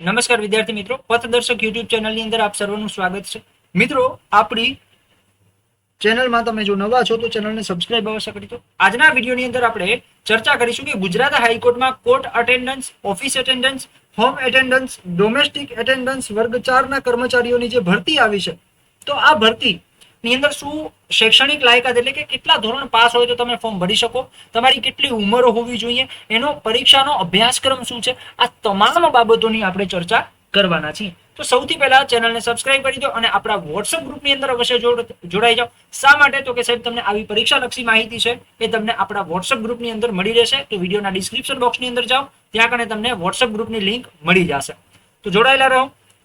નમસ્કાર વિદ્યાર્થી મિત્રો, પથદર્શક યુટ્યુબ ચેનલની અંદર આપ સર્વનું સ્વાગત છે. મિત્રો, આપણી ચેનલમાં તમે જો નવા છો તો ચેનલને સબસ્ક્રાઇબ અવશ્ય કરી દો. આજના વિડીયોની અંદર આપણે ચર્ચા કરીશું કે ગુજરાત હાઈકોર્ટમાં court attendance office attendance home attendance domestic attendance વર્ગ ચારના કર્મચારીઓની જે ભરતી આવી છે, તો આ ભરતી ની અંદર શું શૈક્ષણિક લાયકાત એટલે કે કેટલા ધોરણ પાસ હોય તો તમે ફોર્મ ભરી શકો, તમારી કેટલી ઉંમર હોવી જોઈએ, એનો પરીક્ષાનો અભ્યાસક્રમ શું છે, આ તમામ બાબતોની આપણે ચર્ચા કરવાના છીએ. તો સૌથી પહેલા ચેનલને સબસ્ક્રાઇબ કરી દો અને આપણા વોટ્સઅપ ગ્રુપની અંદર અવશ્ય જોડાઈ જાઓ. શા માટે? તો કે સાહેબ, તમને આવી પરીક્ષાલક્ષી માહિતી છે એ તમને આપણા વોટ્સઅપ ગ્રુપની અંદર મળી રહેશે. તો વિડીયોના ડિસ્ક્રિપ્શન બોક્સની અંદર જાઓ, ત્યાં કને તમને વોટ્સઅપ ગ્રુપની લિંક મળી જશે. તો જોડાયેલા રહો.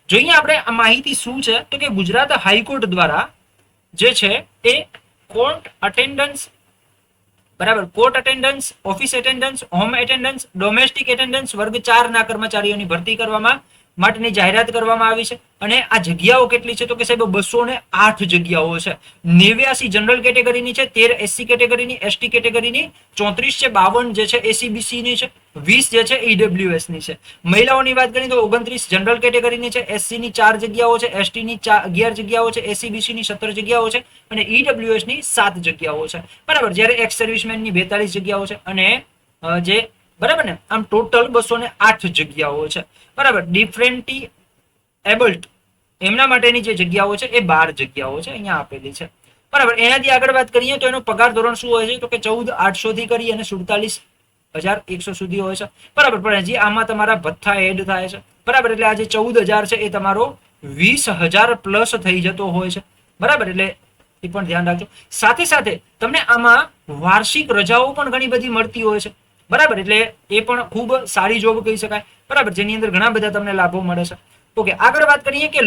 જોઈએ આપણે આ માહિતી શું છે? તો કે ગુજરાત હાઈકોર્ટ દ્વારા જે છે એ કોર્ટ અટેન્ડન્સ બરાબર court attendance office attendance home attendance domestic attendance વર્ગ ચાર ના કર્મચારીઓની ભરતી કરવામાં માટેની જાહેરાત કરવામાં આવી છે. અને આ જગ્યાઓ કેટલી છે તો કે સાહેબ બસો ને આઠ જગ્યાઓ છે. નેવ્યાસી જનરલ કેટેગરીની છે, તેર એસસી કેટેગરીની, એસટી કેટેગરીની, ચોત્રીસ છે, બાવન જે છે એસીબીસી ની છે, વીસ જે છે ઈડબ્લ્યુએસની છે. મહિલાઓની વાત કરીએ તો ઓગણત્રીસ જનરલ કેટેગરીની છે એસસી ની ચાર જગ્યાઓ છે એસટી ની અગિયાર જગ્યાઓ છે એસીબીસી ની સત્તર જગ્યાઓ છે અને ઈડબ્લ્યુએસની સાત જગ્યાઓ છે. બરાબર, જ્યારે એક્સ સર્વિસમેનની બેતાલીસ જગ્યાઓ છે અને જે બરાબર ને? આમ ટોટલ બસો ને આઠ જગ્યાઓ છે. બરાબર? ડિફરન્ટી એબલ્ટ એમના માટેની જે જગ્યાઓ છે એ બાર જગ્યાઓ છે અહીંયા આપેલી છે. બરાબર? એનાથી આગળ વાત કરીએ તો એનો પગાર ધોરણ શું હોય છે? તો કે ચૌદ આઠસો થી કરી અને સુડતાલીસ હજાર એકસો સુધી હોય છે. બરાબર? પણ હજી આમાં તમારા ભથ્થા એડ થાય છે. બરાબર? એટલે આ જે ચૌદ હજાર છે એ તમારો વીસ હજાર પ્લસ થઈ જતો હોય છે. બરાબર? એટલે એ પણ ધ્યાન રાખજો. સાથે સાથે તમને આમાં વાર્ષિક રજાઓ પણ ઘણી બધી મળતી હોય છે. બરાબર? એટલે એ પણ ખૂબ સારી જોબ કહી શકાય. બરાબર? જેની અંદર ઘણા બધા તમને લાભો મળે છે. ઓકે આગળ વાત કરીએ કે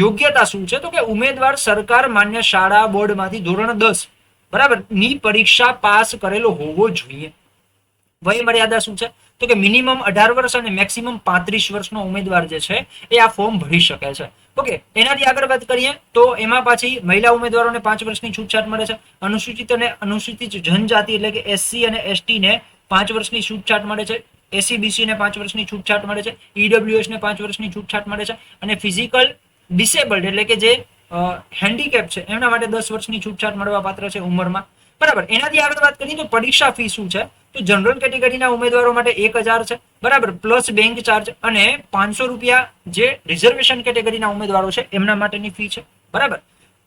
યોગ્યતા શું છે? તો કે ઉમેદવાર સરકાર માન્ય શાળા બોર્ડમાંથી ધોરણ દસ, બરાબર? ની પરીક્ષા પાસ કરેલો હોવો જોઈએ. વય મર્યાદા શું છે? તો કે મિનિમમ અઢાર વર્ષ અને મેક્સિમમ પાંત્રીસ વર્ષનો ઉમેદવાર જે છે, એ આ ફોર્મ ભરી શકે છે. ઓકે, એનાથી આગળ વાત કરીએ તો એમાં પાછી મહિલા ઉમેદવારોને પાંચ વર્ષની છૂટછાટ મળે છે. અનુસૂચિત અને અનુસૂચિત જનજાતિ એટલે કે એસસી અને એસટી ને પાંચ વર્ષની છૂટછાટ મળે છે. એસીબીસીને પાંચ વર્ષની છૂટછાટ મળે છે. ઈડબ્લ્યુએસને પાંચ વર્ષની છૂટછાટ મળે છે. અને ફિઝિકલ ડિસેબલ્ડ એટલે કે જે હેન્ડીકેપ છે, એમના માટે દસ વર્ષની છૂટછાટ મળવા પાત્ર છે ઉંમરમાં. બરાબર. એનાથી આગળ વાત કરીએ તો પરીક્ષા ફી શું છે? તો જનરલ કેટેગરીના ઉમેદવારો માટે એક હજાર છે. બરાબર. પ્લસ બેંક ચાર્જ અને પાંચસો રૂપિયા જે રિઝર્વેશન કેટેગરીના ઉમેદવારો છે, એમના માટેની ફી છે. બરાબર.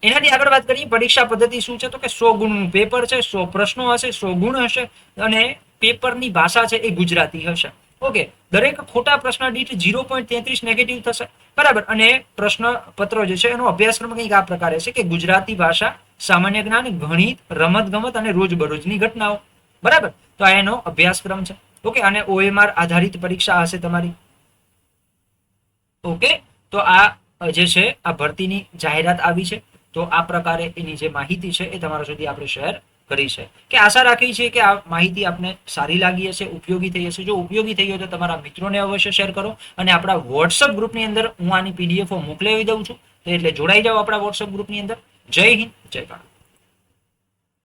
એનાથી આગળ વાત કરીએ, પરીક્ષા પદ્ધતિ શું છે? તો કે સો ગુણનું પેપર છે, સો પ્રશ્નો હશે, સો ગુણ હશે અને પેપરની ભાષા છે એ ગુજરાતી હશે. ઓકે, દરેક ખોટા પ્રશ્ન દીઠ ઝીરો પોઈન્ટ તેત્રીસ નેગેટિવ થશે. બરાબર, અને પ્રશ્ન પત્ર જે છે એનો અભ્યાસક્રમ કંઈક આ પ્રકારે છે કે ગુજરાતી ભાષા સામાન્ય જ્ઞાન, ગણિત રમત ગમત અને રોજબરોજની ઘટનાઓ. બરાબર, તો આ એનો અભ્યાસક્રમ છે. ઓકે, અને ઓએમઆર આધારિત પરીક્ષા હશે તમારી. ઓકે, તો આ જે છે, આ ભરતીની જાહેરાત આવી છે. તો આ પ્રકારે એની જે માહિતી છે એ તમારા સુધી આપણે શેર કરી છે. કે આશા રાખી છે કે આ માહિતી આપને સારી લાગી હશે, ઉપયોગી થઈ હશે. જો ઉપયોગી થઈ હોય તો તમારા મિત્રોને અવશ્ય શેર કરો અને આપણા વોટ્સઅપ ગ્રુપની અંદર હું આની પીડીએફો મોકલાવી દઉં છું. તો એટલે જોડાઈ જાઓ આપણા વોટ્સઅપ ગ્રુપની અંદર. જય હિન્દ, જય ભારત.